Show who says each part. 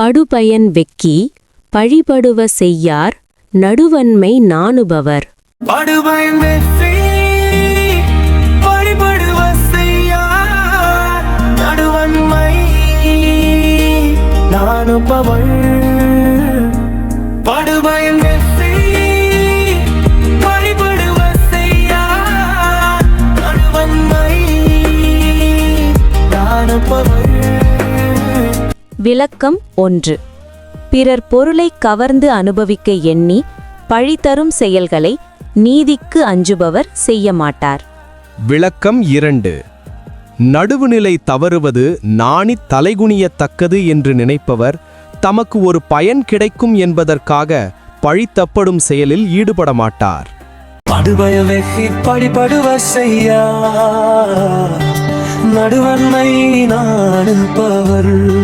Speaker 1: படுபயன் வெக்கி பழிபடுவ செய்யார் நடுவன்மை நாணுபவர்.
Speaker 2: படுபயன் வெற்றி செய்யார் நடுவன்மை படுபயன் வெற்றி செய்யார் நடுவன்மை
Speaker 1: விளக்கம் ஒன்று. பிறர் பொருளைக் கவர்ந்து அனுபவிக்க எண்ணி பழிதரும் செயல்களை நீதிக்கு அஞ்சுபவர் செய்ய மாட்டார்.
Speaker 3: விளக்கம் இரண்டு. நடுவுநிலை தவறுவது நாணித் தலைகுனியத்தக்கது என்று நினைப்பவர் தமக்கு ஒரு பயன் கிடைக்கும் என்பதற்காக பழித்தப்படும் செயலில் ஈடுபட மாட்டார்.
Speaker 2: படுபய வெற்றி படிபடுவ செய்யா. நடுவன்மை நாடுபவர்.